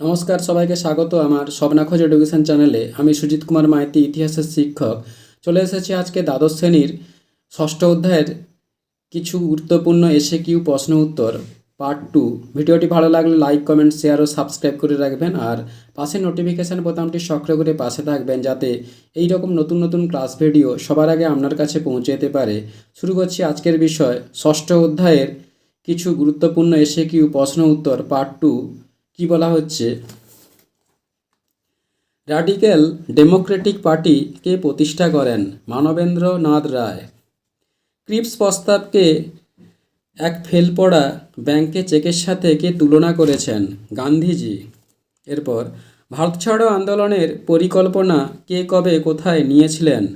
নমস্কার, সবাইকে স্বাগত আমার স্বপ্নাখোঁজ এডুকেশন চ্যানেলে আমি সুজিত কুমার মাইতি, ইতিহাসের শিক্ষক। চলে এসেছি আজকে দ্বাদশ শ্রেণির ষষ্ঠ অধ্যায়ের কিছু গুরুত্বপূর্ণ এসে কিউ প্রশ্ন উত্তর পার্ট টু ভিডিওটি ভালো লাগলে লাইক কমেন্ট শেয়ার ও সাবস্ক্রাইব করে রাখবেন আর পাশে নোটিফিকেশান বোতামটি সক্রিয় করে পাশে থাকবেন যাতে এই রকম নতুন নতুন ক্লাস ভিডিও সবার আগে আপনার কাছে পৌঁছে যেতে পারে। শুরু করছি আজকের বিষয়, ষষ্ঠ অধ্যায়ের কিছু গুরুত্বপূর্ণ এসে কিউ প্রশ্ন উত্তর পার্ট টু কি বলা হচ্ছে? র্যাডিক্যাল ডেমোক্রেটিক পার্টি কে প্রতিষ্ঠা করেন মানবেন্দ্র নাথ রায়। ক্রিপস প্রস্তাবকে এক ফেল পড়া ব্যাংকে চেকের সাথে কে তুলনা করেছেন? গান্ধীজি। এরপর, ভারত ছাড়ো আন্দোলনের পরিকল্পনা কে কবে কোথায় নিয়েছিলেন?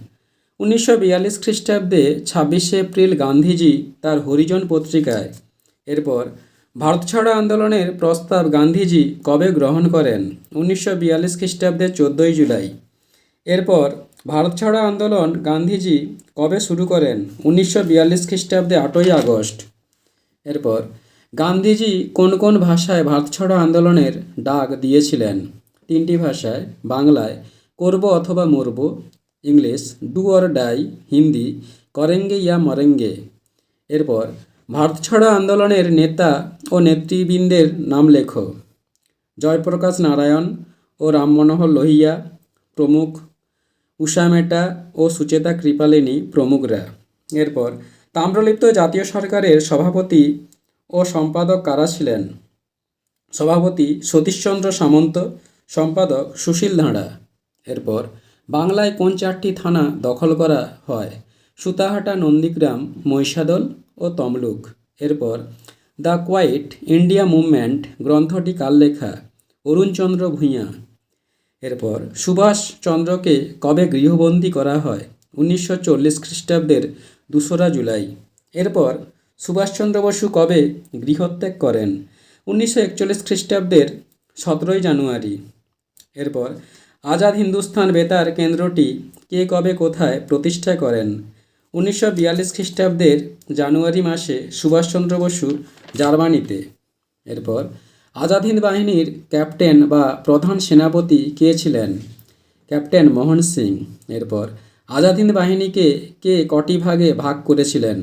উনিশশো বিয়াল্লিশ খ্রিস্টাব্দে ছাব্বিশে এপ্রিল গান্ধীজি তার হরিজন পত্রিকায়। এরপর ভারত ছাড়ো আন্দোলনের প্রস্তাব গান্ধীজি কবে গ্রহণ করেন? উনিশশো বিয়াল্লিশ খ্রিস্টাব্দে চোদ্দোই জুলাই। এরপর, ভারত ছাড়ো আন্দোলন গান্ধীজি কবে শুরু করেন? উনিশশো বিয়াল্লিশ খ্রিস্টাব্দে আটই আগস্ট। এরপর, গান্ধীজি কোন কোন ভাষায় ভারত ছাড়ো আন্দোলনের ডাক দিয়েছিলেন? তিনটি ভাষায়, বাংলায়, করব অথবা মরব, English, do or die, Hindi, করেঙ্গে ইয়া মরেঙ্গে। এরপর, ভারত ছাড়ো আন্দোলনের নেতা ও নেতৃবৃন্দের নাম লেখো। জয়প্রকাশ নারায়ণ ও রামমনোহর লোহিয়া প্রমুখ। উষা মেটা ও সুচেতা কৃপালিনী প্রমুখরা। এরপর তাম্রলিপ্ত জাতীয় সরকারের সভাপতি ও সম্পাদক কারা ছিলেন? সভাপতি সতীশচন্দ্র সামন্ত, সম্পাদক সুশীল ধাঁড়া। এরপর বাংলায় কোন চারটি থানা দখল করা হয়? সুতাহাটা, নন্দীগ্রাম, মহিষাদল ও তমলুক। এরপর দ্য কোয়াইট ইন্ডিয়া মুভমেন্ট গ্রন্থটি কার লেখা? অরুণচন্দ্র ভূঁইয়া। এরপর সুভাষচন্দ্রকে কবে গৃহবন্দী করা হয়? উনিশশো চল্লিশ খ্রিস্টাব্দের দোসরা জুলাই। এরপর সুভাষচন্দ্র বসু কবে গৃহত্যাগ করেন? উনিশশো একচল্লিশ খ্রিস্টাব্দের সতেরোই জানুয়ারি। এরপর, আজাদ হিন্দুস্তান বেতার কেন্দ্রটি কে কবে কোথায় প্রতিষ্ঠা করেন? উনিশশো বিয়াল্লিশ খ্রিস্টাব্দের জানুয়ারি মাসে সুভাষচন্দ্র বসু জার্মানিতে। এরপর আজাদ হিন্দ বাহিনীর ক্যাপ্টেন বা প্রধান সেনাপতি কে ছিলেন? ক্যাপ্টেন মোহন সিং। এরপর আজাদ হিন্দ বাহিনীকে কে কটি ভাগে ভাগ করেছিলেন?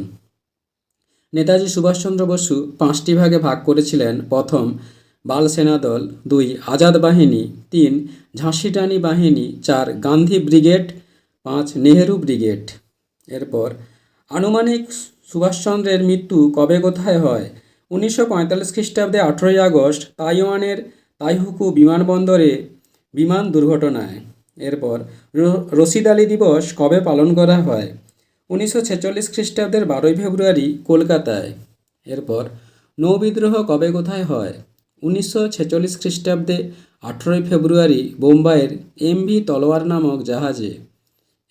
নেতাজি সুভাষচন্দ্র বসু পাঁচটি ভাগে ভাগ করেছিলেন। প্রথম বাল সেনা দল, দুই আজাদ বাহিনী, তিন ঝাঁসিটানি বাহিনী, চার গান্ধী ব্রিগেড, পাঁচ নেহেরু ব্রিগেড। এরপর, আনুমানিক সুভাষচন্দ্রের মৃত্যু কবে কোথায় হয়? উনিশশো পঁয়তাল্লিশ খ্রিস্টাব্দে আঠেরোই আগস্ট, তাইওয়ানের তাইহুকু বিমানবন্দরে বিমান দুর্ঘটনায়। এরপর রশিদ আলী দিবস কবে পালন করা হয়? উনিশশো ছেচল্লিশ খ্রিস্টাব্দের বারোই ফেব্রুয়ারি, কলকাতায়। এরপর নৌবিদ্রোহ কবে কোথায় হয়? উনিশশো ছেচল্লিশ খ্রিস্টাব্দে আঠেরোই ফেব্রুয়ারি, বোম্বাইয়ের এমভি তলোয়ার নামক জাহাজে।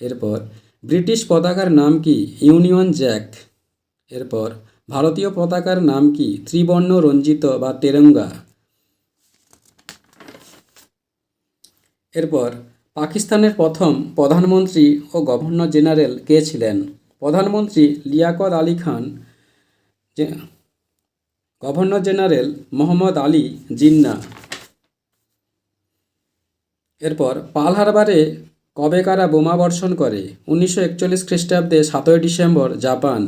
এরপর ব্রিটিশ পতাকার নাম কি ইউনিয়ন জ্যাক? এরপর, ভারতীয় পতাকার নাম কি ত্রিবর্ণ রঞ্জিত বা তেরঙ্গা? এরপর, পাকিস্তানের প্রথম প্রধানমন্ত্রী ও গভর্নর জেনারেল কে ছিলেন? প্রধানমন্ত্রী লিয়াকত আলী খান গভর্নর জেনারেল মোহাম্মদ আলী জিন্না। এরপর, পাল হারবারে কবে কারা বোমা বর্ষণ করে? উনিশশো একচল্লিশ খ্রিস্টাব্দে সাতই ডিসেম্বর, জাপান।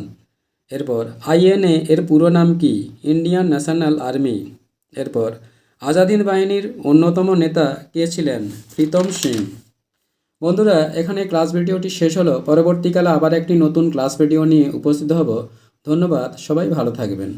এরপর, আইএনএ এর পুরো নাম কি? Indian national army. এরপর, আজাদিন বাহিনীর অন্যতম নেতা কে ছিলেন? প্রীতম সিং বন্ধুরা, এখানে ক্লাস ভিডিওটি শেষ হলো। পরবর্তীকালে আবার একটি নতুন ক্লাস ভিডিও নিয়ে উপস্থিত হব। ধন্যবাদ। সবাই ভালো থাকবেন।